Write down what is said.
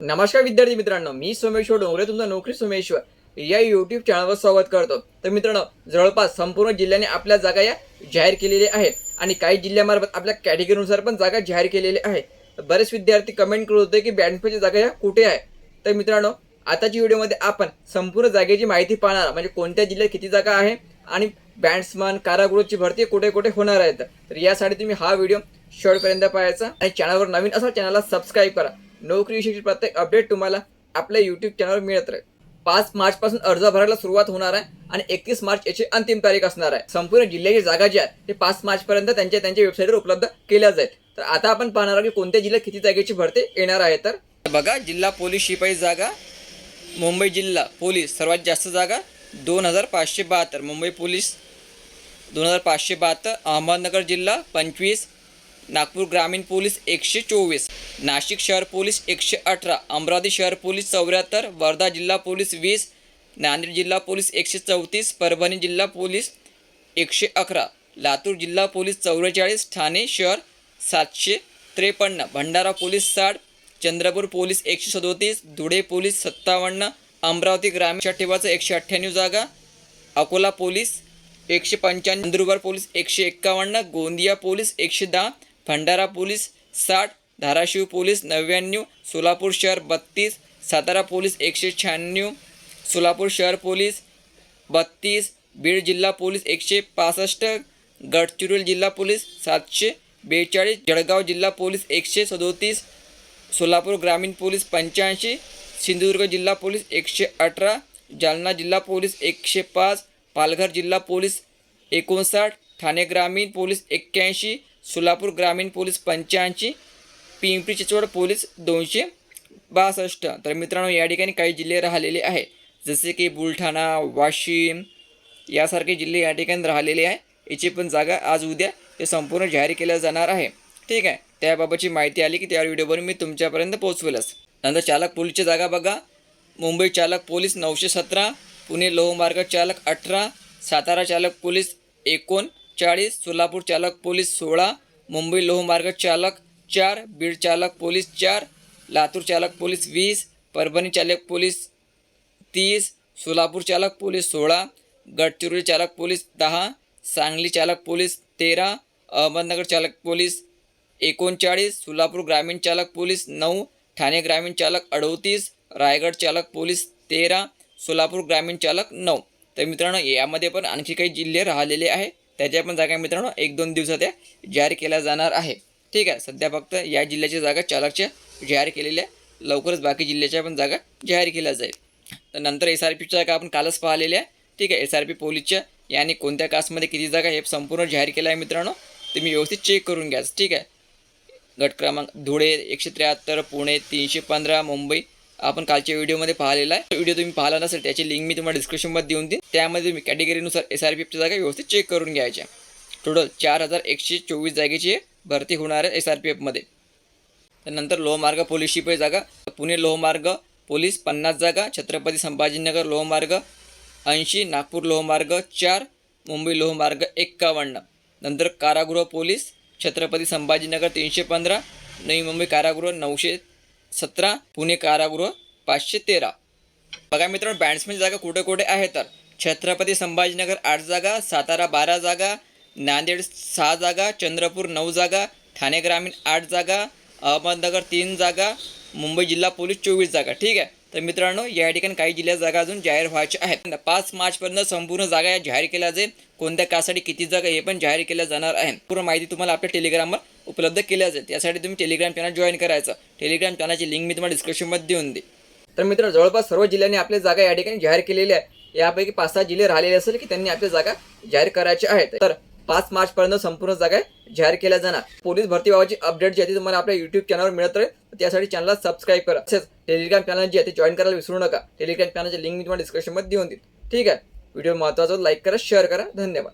नमस्कार विद्यार्थी मित्रांनो मी सोमेश्वर डोंगरे तुमचा नोकरी सोमेश्वर. या युट्यूब चॅनलवर स्वागत करतो. तर मित्रांनो जवळपास संपूर्ण जिल्ह्याने आपल्या जागा या जाहीर केलेल्या आहेत आणि काही जिल्ह्यामार्फत आपल्या कॅटेगरीनुसार पण जागा जाहीर केलेल्या आहे बरेच विद्यार्थी कमेंट करत होते की बॅडमिंटनची जागा या कुठे आहे तर मित्रांनो आताच्या व्हिडिओमध्ये आपण संपूर्ण जागेची माहिती पाहणार म्हणजे कोणत्या जिल्ह्यात किती जागा आहे आणि बॅट्समन कारागृहची भरती कुठे कुठे होणार आहे तर यासाठी तुम्ही हा व्हिडिओ शेवटपर्यंत पाहायचा आणि चॅनलवर नवीन असा चॅनलला सबस्क्राईब करा. नोकरीविषयीची प्रत्येक अपडेट तुम्हाला आपल्या यूट्यूब चॅनलवर मिळत राहील. पाच मार्च पासून अर्ज भरायला सुरुवात होणार आहे आणि एकतीस मार्च याची अंतिम तारीख असणार आहे. संपूर्ण जिल्ह्याची जागा जी आहे ते पाच मार्च पर्यंत त्यांच्या त्यांच्या वेबसाईटवर उपलब्ध केल्या जाईल. तर आता आपण पाहणार आहोत की कोणत्या जिल्ह्यात किती जागेची भरती येणार आहे. तर बघा जिल्हा पोलीस शिपाई जागा मुंबई जिल्हा पोलीस सर्वात जास्त जागा दोन हजार पाचशे बहात्तर. मुंबई पोलीस दोन हजार पाचशे बहात्तर. अहमदनगर जिल्हा पंचवीस. नागपूर ग्रामीण पोलीस एकशे चोवीस नाशिक शहर पोलीस एकशे अठरा अमरावती शहर पोलीस चौऱ्याहत्तर वर्धा जिल्हा पोलीस वीस नांदेड जिल्हा पोलीस एकशे चौतीस परभणी जिल्हा पोलीस एकशे अकरा लातूर जिल्हा पोलीस चौवेचाळीस ठाणे शहर सातशे त्रेपन्न भंडारा पोलीस साठ चंद्रपूर पोलीस एकशे सदोतीस धुळे पोलीस सत्तावन्न अमरावती ग्रामीण ठेवाचं एकशे अठ्ठ्याण्णव जागा अकोला पोलीस एकशे पंच्याण्णव नंदुरबार पोलीस एकशे एक्कावन्न गोंदिया पोलीस एकशे दहा भंडारा पोलीस साठ धाराशिव पोलीस नव्याण्णव सोलापूर शहर बत्तीस सातारा पोलीस एकशे शहाण्णव सोलापूर शहर पोलीस बत्तीस बीड जिल्हा पोलीस एकशे पासष्ट गडचिरोली जिल्हा पोलीस सातशे बेचाळीस जळगाव जिल्हा पोलीस एकशे सदोतीस सोलापूर ग्रामीण पोलीस पंच्याऐंशी सिंधुदुर्ग जिल्हा पोलीस एकशे अठरा जालना जिल्हा पोलीस एकशे पाच पालघर जिल्हा पोलीस एकोणसाठ ठाणे ग्रामीण पोलीस एक्क्याऐंशी सोलापूर ग्रामीण पोलीस पंच्याऐंशी पिंपरी चिंचवड पोलीस दोनशे बासष्ट. तर मित्रांनो या ठिकाणी काही जिल्हे राहिलेले आहे जसे की बुलढाणा वाशिम यासारखे जिल्हे या ठिकाणी राहिलेले आहे याची पण जागा आज उद्या ते संपूर्ण जाहीर केल्या जाणार आहे. ठीक आहे? त्याबाबतची माहिती आली की त्या व्हिडिओवर मी तुमच्यापर्यंत पोहोचवेलच. नंतर चालक पोलीसची जागा बघा. मुंबई चालक पोलीस नऊशे सतरा पुणे लोहमार्ग चालक अठरा सातारा चालक पोलीस चाळीस सोलापूर चालक पोलीस सोळा मुंबई लोहमार्ग चालक चार बीड चालक पोलीस चार लातूर चालक पोलीस वीस परभणी चालक पोलीस तीस सोलापूर चालक पोलीस सोळा गडचिरोली चालक पोलीस दहा सांगली चालक पोलीस तेरा अहमदनगर चालक पोलीस एकोणचाळीस सोलापूर ग्रामीण चालक पोलीस नऊ ठाणे ग्रामीण चालक अडतीस रायगड चालक पोलीस तेरा सोलापूर ग्रामीण चालक नऊ. तर मित्रांनो यामध्ये पण आणखी काही जिल्हे राहिलेले आहे त्याच्या पण जागा मित्रांनो. एक दोन दिवसात या जाहीर केल्या जाणार आहे. ठीक आहे. सध्या फक्त या जिल्ह्याच्या जागा चालकच्या जाहीर केलेल्या लवकरच बाकी जिल्ह्याच्या पण जागा जाहीर केल्या जाईल. तर नंतर एस आर पीच्या जागा आपण कालच पाहिलेल्या आहे. ठीक आहे. एस आर पी पोलीसच्या याने कोणत्या कास्टमध्ये किती जागा हे संपूर्ण जाहीर केलं आहे मित्रांनो. तुम्ही व्यवस्थित चेक करून घ्या. ठीक आहे. गट क्रमांक धुळे एकशे त्र्याहत्तर पुणे तीनशे पंधरा मुंबई आपण कालच्या व्हिडिओमध्ये पाहिलेला आहे. व्हिडिओ तुम्ही पाहिला नसेल त्याची लिंक मी तुम्हाला डिस्क्रिप्शनमध्ये देऊन देईन. त्यामध्ये तुम्ही कॅटेगरीनुसार एस आर पी एफच्या जागा व्यवस्थित चेक करून घ्यायच्या. टोटल चार हजार एकशे चोवीस जागेची भरती होणार आहे एस आर पी एफमध्ये त्यानंतर लोहमार्ग पोलीस शिपाई जागा पुणे लोहमार्ग पोलीस पन्नास जागा छत्रपती संभाजीनगर लोहमार्ग ऐंशी नागपूर लोहमार्ग चार मुंबई लोहमार्ग एक्कावन्न. नंतर कारागृह पोलीस छत्रपती संभाजीनगर तीनशे पंधरा नवी मुंबई कारागृह नऊशे सतरा पुणे कारागृह पाचशे तेरा. बघा मित्रांनो बॅट्समॅन जागा कुठे कुठे आहे तर? छत्रपती संभाजीनगर आठ जागा सातारा बारा जागा नांदेड सहा जागा चंद्रपूर नऊ जागा ठाणे ग्रामीण आठ जागा अहमदनगर तीन जागा मुंबई जिल्हा पोलीस चोवीस जागा. ठीक आहे? तर मित्रांनो या ठिकाणी काही जिल्ह्यात जागा अजून जाहीर व्हायच्या आहेत. पाच मार्चपर्यंत संपूर्ण जागा या जाहीर केल्या जाईल. कोणत्या कासाठी किती जागा हे पण जाहीर केल्या जाणार आहे. पूर्ण माहिती तुम्हाला आपल्या टेलिग्रामवर उपलब्ध केल्या जाईल त्यासाठी तुम्ही टेलिग्राम चॅनल जॉईन करायचं. टेलिग्राम चॅनलची लिंक मी तुम्हाला डिस्क्रिप्शनमध्ये देऊन दे तर मित्र जवळपास सर्व जिल्ह्यांनी आपल्या जागा या ठिकाणी जाहीर केलेल्या आहे यापैकी पाच सहा जिल्हे राहिलेले असेल की त्यांनी आपल्या जागा जाहीर करायच्या आहेत. तर पाच मार्चपर्यंत संपूर्ण जागा जाहीर केल्या जाणार. पोलीस भरतीबाबतची अपडेट जी आहे ती तुम्हाला आपल्या युट्यूब चॅनलवर मिळत राहील. तर त्यासाठी चॅनलला सबस्क्राईब करा. तसेच टेलिग्राम चॅनल जी आहे ते जॉईन करायला विसरू नका. टेलिग्राम चॅनलची लिंक मी तुम्हाला डिस्क्रिप्शनमध्ये देऊन देईल ठीक आहे? व्हिडिओ महत्त्वाचा लाईक करा शेअर करा. धन्यवाद.